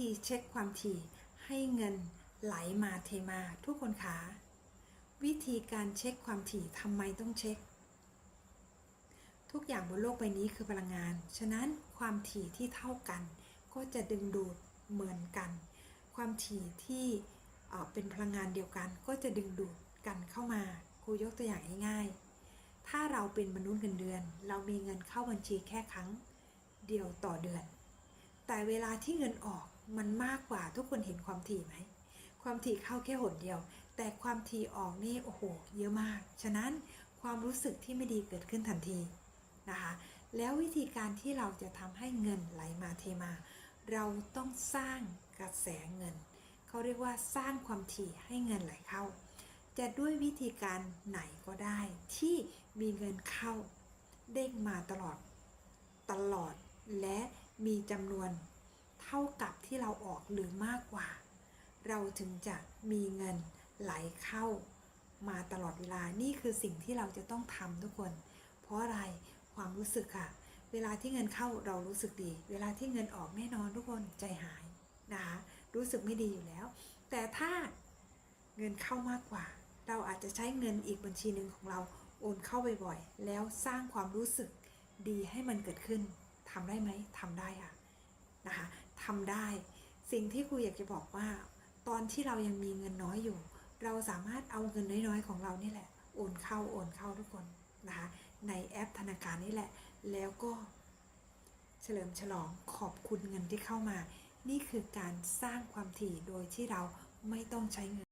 ธีเช็คความถี่ให้เงินไหลมาเทมาทุกคนคะวิธีการเช็คความถี่ทำไมต้องเช็ค ทุกอย่างบนโลกใบนี้คือพลังงาน ฉะนั้นความถี่ที่เท่ากัน ก็จะดึงดูดเหมือนกัน ความถี่ที่เป็นพลังงานเดียวกัน ก็จะดึงดูดกันเข้ามาครูยกตัวอย่างง่ายๆ ถ้าเราเป็นมนุษย์เงินเดือน เรามีเงินเข้าบัญชีแค่ครั้งเดียวต่อเดือน แต่เวลาที่เงินออก มันมากกว่าทุกคนเห็นความถี่ไหม ความถี่เข้าแค่หนเดียว แต่ความถี่ออกนี่โอ้โห เยอะมาก ฉะนั้นความรู้สึกที่ไม่ดีเกิดขึ้นทันทีนะคะ แล้ววิธีการที่เราจะทำให้เงินไหลมาเทมา เราต้องสร้างกระแสเงิน เขาเรียกว่าสร้างความถี่ให้เงินไหลเข้า จะด้วยวิธีการไหนก็ได้ ที่มีเงินเข้าเด้งมาตลอด ตลอดและมีจำนวน ท่ากับที่เราออกหรือมากกว่า เราถึงจะมีเงินไหลเข้ามาตลอดเวลานี่คือสิ่งที่เราจะต้องทำทุกคน เพราะอะไรความรู้สึกค่ะ เวลาที่เงินเข้าเรารู้สึกดี เวลาที่เงินออกแน่นอนทุกคนใจหายนะคะรู้สึกไม่ดีอยู่แล้ว แต่ถ้าเงินเข้ามากกว่า เราอาจจะใช้เงินอีกบัญชีหนึ่งของเราโอนเข้าบ่อยๆแล้วสร้างความรู้สึกดีให้มันเกิดขึ้นทำได้ไหมทำได้ค่ะนะคะ ทำได้ สิ่งที่ครูอยากจะบอกว่า ตอนที่เรายังมีเงินน้อยอยู่ เราสามารถเอาเงินน้อยๆของเรานี่แหละโอนเข้าโอนเข้าทุกคนนะคะในแอปธนาคารนี่แหละ แล้วก็เฉลิมฉลองขอบคุณเงินที่เข้ามา นี่คือการสร้างความถี่โดยที่เราไม่ต้องใช้เงิน